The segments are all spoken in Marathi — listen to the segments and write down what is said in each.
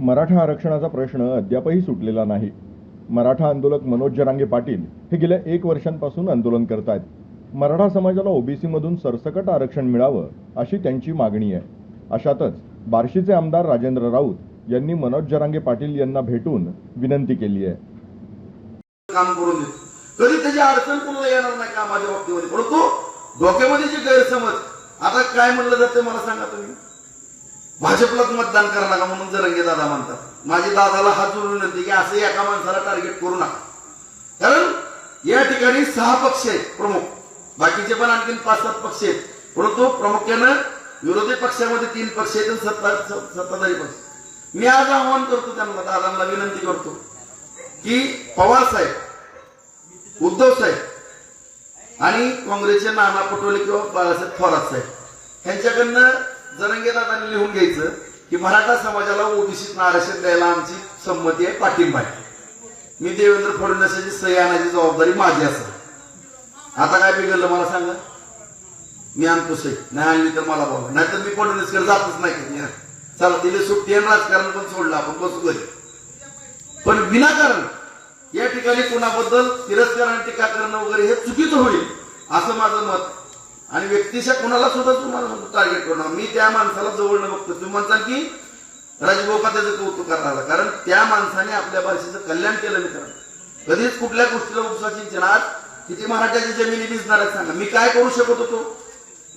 मराठा आरक्षणाचा प्रश्न अद्यापही सुटलेला नाही. मराठा आंदोलक मनोज जरांगे पाटील हे गेल्या एक वर्षांपासून आंदोलन करत आहेत मराठा समाजाला ओबीसीमधून सरसकट आरक्षण मिळावं अशी त्यांची मागणी आहे. अशातच बार्शीचे आमदार राजेंद्र राऊत यांनी मनोज जरांगे पाटील यांना भेटून विनंती केली आहे. काम करून कधी त्याची अडचण कोणाला येणार नाही कामाच्या बाबतीमध्ये? परंतु डोक्यामध्ये जे गैरसमज आता काय म्हणलं जातं मला सांगा तुम्ही. भाजपलाच मतदान करा नका म्हणून जरंगे दादा म्हणतात. माझ्या दादाला हात जोडून विनंती की असं एका माणसाला टार्गेट करू नका. कारण या ठिकाणी सहा पक्ष आहेत प्रमुख. बाकीचे पण आणखीन पाच सात पक्ष आहेत. परंतु प्रामुख्यानं विरोधी पक्षामध्ये तीन पक्ष आहेत आणि सत्ता सत्ता- सत्ताधारी पक्ष. मी आज आव्हान करतो त्यांना दादांना विनंती करतो की पवार साहेब उद्धव साहेब आणि काँग्रेसचे नाना पटोले किंवा बाळासाहेब थोरात साहेब यांच्याकडनं जरंगे दादांनी लिहून घ्यायचं की मराठा समाजाला ओबीसी आरक्षण द्यायला आमची संमती आहे पाठिंबा आहे. मी देवेंद्र फडणवीसाची सही आणायची जबाबदारी माझी असेल. आता काय बिघडलं मला सांगा? मी आणतो सही. नाही आणली तर मला बोला नाहीतर मी फडणवीसकडे जातच नाही चला दिले सुट्टी आणि राजकारण पण सोडलं आपण. बसू घरी. पण विनाकारण या ठिकाणी कुणाबद्दल तिरस्कार आणि टीका करणं वगैरे हे चुकीचं होईल असं माझं मत. आणि व्यक्तिशा कुणाला सुद्धा तुम्हाला टार्गेट करणार मी त्या माणसाला जवळनं बघतो. तुम्ही म्हणताल की राजभाऊ त्याचं कौतुक करणार कारण त्या माणसाने आपल्या भाषेचं कल्याण केलं मित्रांनो कधीच कुठल्या गोष्टीला उपसा सिंचनात किती मराठ्याची जमिनी दिसणार आहेत सांगा. मी काय करू शकत होतो?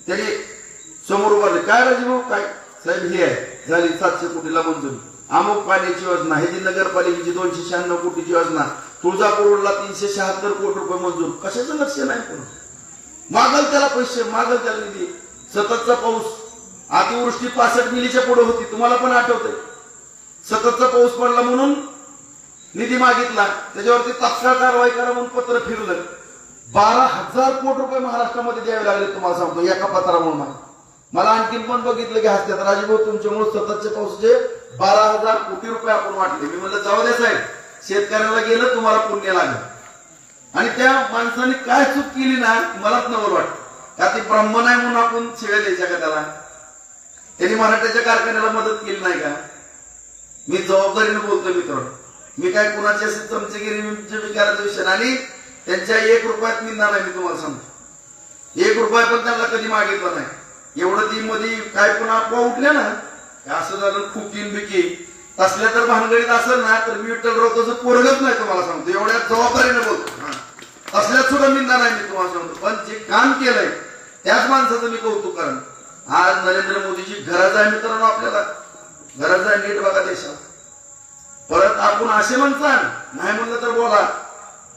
त्याने समोर उभारले. काय राजभाऊ काय? साहेब हे आहे. झाली सातशे कोटीला मंजुरी अमुक पाण्याची योजना हे जी नगरपालिकेची दोनशे शहाण्णव कोटीची योजना. तुळजापूरला तीनशे शहात्तर कोटी रुपये मंजूर. कशाचं लक्ष नाही कोण मागल त्याला पैसे मागल त्याला निधी. सततचा पाऊस. अतिवृष्टी पासष्ट मिलीच्या पुढे होती. तुम्हाला पण आठवतंय. सततचा पाऊस पडला म्हणून निधी मागितला. त्याच्यावरती तात्काळ कारवाई करा म्हणून पत्र फिरलं. बारा हजार कोटी रुपये महाराष्ट्रामध्ये द्यावे लागले तुम्हाला सांगतो. एका पत्रामुळे मला. मला आणखीन पण बघितलं की हसत्यात. राजभाऊ तुमच्यामुळे सततचे पाऊसचे बारा हजार कोटी रुपये आपण वाटले. मी म्हणलं जाऊ दे साहेब. शेतकऱ्याला गेलं तुम्हाला पुण्य लागलं. आणि त्या माणसाने काय चूक केली ना मलाच नवर वाटत. का ती ब्राह्मण आहे म्हणून आपण शिव्या द्यायच्या का त्याला? त्यांनी मराठ्याच्या कारखान्याला मदत केली नाही का? मी जबाबदारीने बोलतो मित्र मी काय कुणाची असेल चमचेगिरी विचारायचा विषय आणि त्यांच्या एक रुपयात मिळणार नाही मी तुम्हाला सांगतो. एक रुपया पण त्यांना कधी मागितला नाही. एवढं ती मध्ये काय पुन्हा अफवा उठल्या ना? असं झालं खुकीन बिकी असल्या तर भानगडीत असेल ना तर मी विठ्ठल तसं पोरगच नाही तुम्हाला सांगतो. एवढ्या जबाबदारीने बोलतो. असल्यात सुद्धा मिळणार नाही मी तुम्हाला सांगतो. पण जे काम केलंय त्याच माणसाचं मी कौतुक कारण आज नरेंद्र मोदीची गरज आहे मित्रांनो आपल्याला. गरज आहे नीट बघा देशात परत आपण असे म्हणता नाही म्हणलं तर बोला.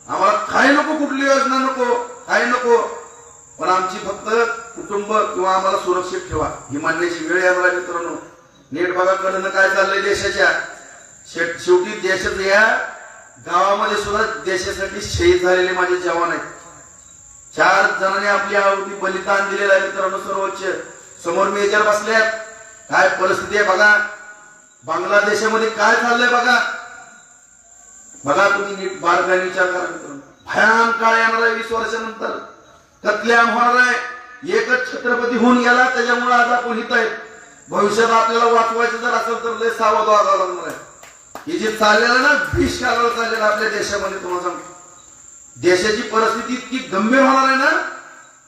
आम्हाला काय नको कुठली योजना नको काही नको. पण आमची फक्त कुटुंब किंवा आम्हाला सुरक्षित ठेवा. ही मांडण्याची वेळ आहे आहे मित्रांनो. नीट बघा कडनं काय चाललंय देशाच्या. शेट- शेवटी देशात या गावामध्ये सुद्धा देशासाठी शहीद झालेले माझे जवान आहेत. चार जणांनी आपली आहुती बलिदान दिलेलं आहे मित्रांनो सर्वोच्च. समोर मेजर बसल्यात काय परिस्थिती आहे बघा. बांगलादेशामध्ये काय चाललंय बघा. बघा तुम्ही नीट बारकाने विचार करा मित्रांनो. भयान काळ येणार आहे वीस वर्षानंतर. कतल्याम होणार आहे. एकच छत्रपती होऊन गेला त्याच्यामुळे आज आपण हित आहेत. भविष्यात आपल्याला वाचवायचं जर असेल तर लय सावध व्हावं लागणार आहे हे जे चाललेलं ना भीष कालावर चाललेलं आपल्या देशामध्ये तुम्हाला सांगतो. देशाची परिस्थिती इतकी गंभीर होणार आहे ना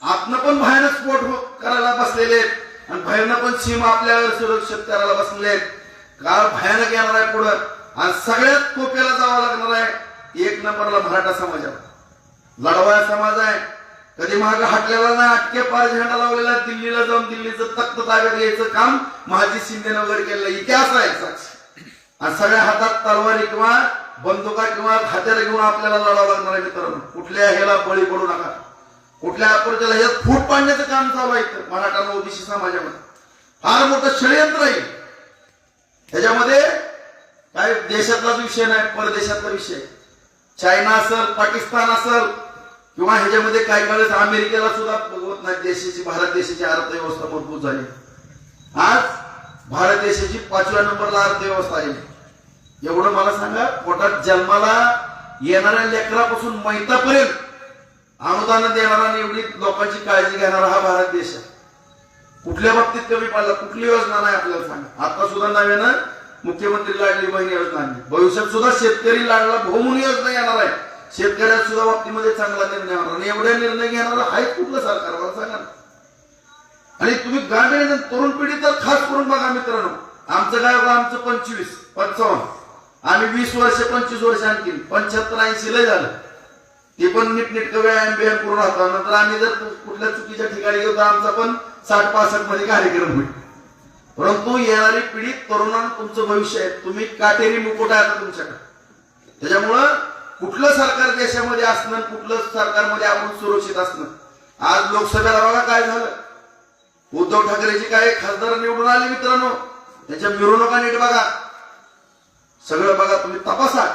आपण पण भयानक स्फोट हो- करायला बसलेले आहेत. आणि बाहेरनं पण सीमा आपल्यावर सुरक्षित करायला बसलेले आहेत. काळ भयानक येणार आहे पुढं. आणि सगळ्यात कोप्याला जावं लागणार आहे एक नंबरला मराठा समाजावर लढवाया समाज आहे. कधी माग हटलेला नाही अटके पार झेंडा लावलेला दिल्लीला जाऊन दिल्लीचं तख्त ताब्यात घ्यायचं काम महाजी शिंदेनं वगैरे केलेलं इतिहास आहे साक्षी आणि सगळ्या हातात तलवारी किंवा बंदुका किंवा हत्यार घेऊन आपल्याला लढावं लागणार आहे मित्रांनो. कुठल्या ह्याला बळी पडू नका. कुठल्या अपरच्याला ह्यात फूट पाडण्याचं काम चालू आहे इथं मराठा ओबीसी समाजामध्ये. फार मोठं षडयंत्र आहे. त्याच्यामध्ये काय देशातलाच विषय नाही परदेशातला विषय. चायना असेल पाकिस्तान असेल किंवा ह्याच्यामध्ये काही वेळेस अमेरिकेला सुद्धा बघवत नाही. देशाची भारत देशाची अर्थव्यवस्था मजबूत झाली. आज भारत देशाची पाचव्या नंबरला अर्थव्यवस्था आहे एवढं मला सांगा पोटात जन्माला येणाऱ्या लेकरापासून मैतापर्यंत अनुदान देणारा आणि एवढी लोकांची काळजी घेणारा हा भारत देश आहे. कुठल्या बाबतीत कमी पडला? कुठली योजना नाही आपल्याला सांगा आता सुद्धा नव्यानं मुख्यमंत्री लाडली बहीण योजना आणली. भविष्यात सुद्धा शेतकरी लाडला भाऊ म्हणून योजना येणार आहे. शेतकऱ्या सुद्धा बाबतीमध्ये चांगला निर्णय होणार आणि एवढ्या निर्णय घेणारा हाय कुठलं सरकार? मला सांगा ना. आणि तुम्ही ग्रामीण तरुण पिढी तर खास करून बघा मित्रांनो. आमचं काय बघा आमचं पंचवीस पंचावन्न आम्ही वीस वर्ष पंचवीस वर्ष आणखी. पंच्याहत्तर ऐंशी लय झालं. ते पण नीटनेटकं व्यायाम बियाम करून राहतो. नंतर आम्ही जर कुठल्या चुकीच्या ठिकाणी गेलो तर आमचा पण साठ पासष्टमध्ये कार्यक्रम होईल. परंतु येणारी पिढी तरुणांना तुमचं भविष्य आहे. तुम्ही काटेरी मुकुट आहे तुमच्याकडे. त्याच्यामुळं कुठलं सरकार देशामध्ये असणं कुठलं सरकारमध्ये आपण सुरक्षित असणं? आज लोकसभेला बघा काय झालं. उद्धव ठाकरेची काय खासदार निवडून आले मित्रांनो. त्याच्या मिरवणुका नीट बघा. सगळं बघा तुम्ही तपासा.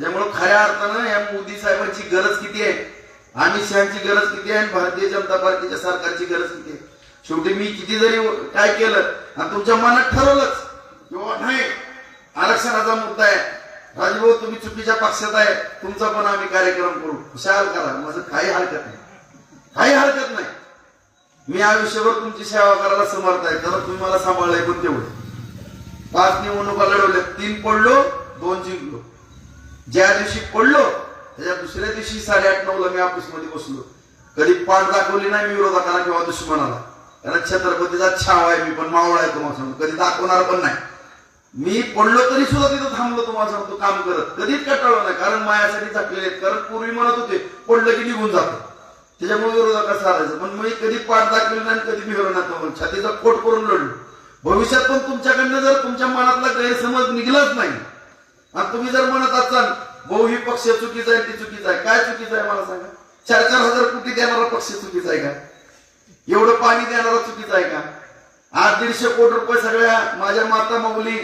त्यामुळे खऱ्या अर्थानं या मोदी साहेबांची गरज किती आहे? अमित शहाची गरज किती आहे? आणि भारतीय जनता पार्टीच्या सरकारची गरज किती आहे? शेवटी मी किती जरी काय केलं आणि तुमच्या मनात ठरवलंच किंवा नाही आरक्षणाचा मुद्दा आहे. राजभाऊ हो, तुम्ही चुकीच्या पक्षात आहे. तुमचा पण आम्ही कार्यक्रम करू. खुशाल करा. माझं काही हरकत नाही. काही हरकत नाही. मी आयुष्यभर तुमची सेवा करायला समर्थ आहे. तर तुम्ही मला सांभाळलंय पण तेवढं. पाच निवडणुका लढवल्या. तीन पडलो दोन जिंकलो. ज्या दिवशी पडलो त्याच्या दुसऱ्या दिवशी साडेआठ नऊ ला मी ऑफिसमध्ये बसलो. कधी पाठ दाखवली नाही मी विरोधकाला किंवा दुश्मनाला. कारण छत्रपतीचा छाव आहे. मी पण मावळा आहे तुम्हाला सांगतो. कधी दाखवणार पण नाही. मी पडलो तरी सुद्धा तिथं थांबलो तुम्हाला सांगतो काम करत. कधीच कटाळलो नाही कारण मायासाठी झाकलेले आहेत. कारण पूर्वी म्हणत होते पडलं की निघून जातो. त्याच्यामुळे विरोधात कसं आलायचं पण मी कधी पाठ दाखवले नाही आणि कधी मी नाही छातीचा कोट करून लढलो. भविष्यात पण तुमच्याकडनं जर तुमच्या मनातला गैरसमज निघलाच नाही आणि तुम्ही जर म्हणत असाल भाऊ ही पक्ष चुकीचा आहे ती चुकीचा आहे. काय चुकीचं आहे मला सांगा? चार चार हजार कोटी देणारा पक्ष चुकीचा आहे का? एवढं पाणी देणारा चुकीचा आहे का? आज दीडशे कोटी रुपये सगळ्या माझ्या माता माऊली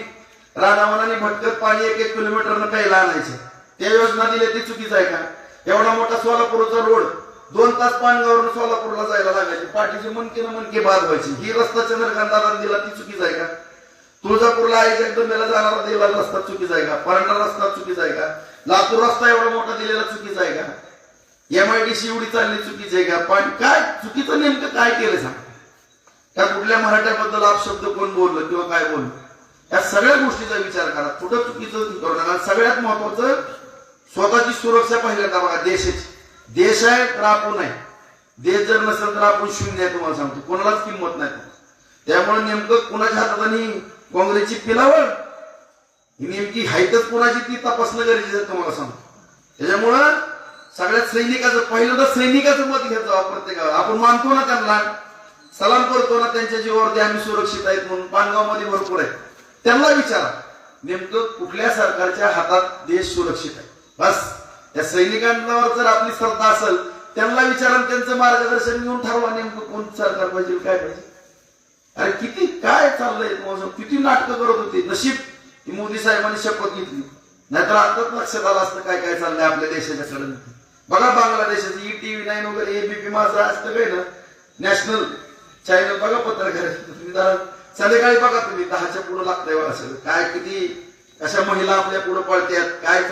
राणावनाने भटकत पाणी एक एक किलोमीटरनं प्यायला आणायचे. त्या योजना दिल्या ती चुकीचं आहे का? एवढा मोठा सोलापूरचा रोड दोन तास पानगावरून सोलापूरला जायला लागायची. पाठीची मनके ना मनके बाद व्हायची. ही रस्ता चंद्रकांत दिला ती चुकीच आहे का? तुळजापूरला आई जगदंबेला जाणारा दिलेला रस्ता चुकीचा आहे का? परंडा रस्ता चुकीचा आहे का? लातूर रस्ता एवढा मोठा दिलेला चुकीचा आहे का? एमआयडीसी एवढी चालली चुकीची आहे का? पण काय चुकीचं नेमकं काय केलं सांग? त्या कुठल्या मराठ्याबद्दल अपशब्द कोण बोललं किंवा काय बोललं? या सगळ्या गोष्टीचा विचार करा. कुठं चुकीचं करू नका. सगळ्यात महत्वाचं स्वतःची सुरक्षा पहिल्यांदा बघा. देशाची देश आहे तर आपण आहे देश जर नसेल तर आपण शून्य आहे तुम्हाला सांगतो. कोणालाच किंमत नाही. त्यामुळे नेमकं कुणाच्या हातात आणि काँग्रेसची पिलावळ? ही नेमकी हायतच कुणाची ती तपासणं गरजेचं आहे तुम्हाला सांगतो. त्याच्यामुळं सगळ्या सैनिकाचं पहिलं तर सैनिकाचं मत घ्यायचं जावं प्रत्येकाला आपण मानतो ना त्यांना. सलाम करतो ना त्यांच्या जीवावरती आम्ही सुरक्षित आहेत म्हणून. पानगावमध्ये भरपूर आहे त्यांना विचारा. नेमकं कुठल्या सरकारच्या हातात देश सुरक्षित आहे? बस. त्या सैनिकांवर जर आपली श्रद्धा असेल त्यांना विचारा आणि त्यांचं मार्गदर्शन घेऊन ठरवा नेमकं कोण सरकार पाहिजे काय पाहिजे. अरे किती काय चाललंय? मोसम किती नाटकं करत होते? नशीब. मोदी साहेबांनी शपथ घेतली. नाहीतर आताच लक्षात आलं असतं काय काय चाललंय आपल्या देशाच्या सडन बघा बांगलादेशाचं ई टीव्ही नाईन वगैरे एबीपी माझं असतं काय ना. नॅशनल चॅनल बघा पत्रकार तुम्ही जरा संध्याकाळी बघा तुम्ही दहाच्या पुढे लागतंय बघा सगळं. काय किती अशा महिला आपल्या पुढे पळत्यात काय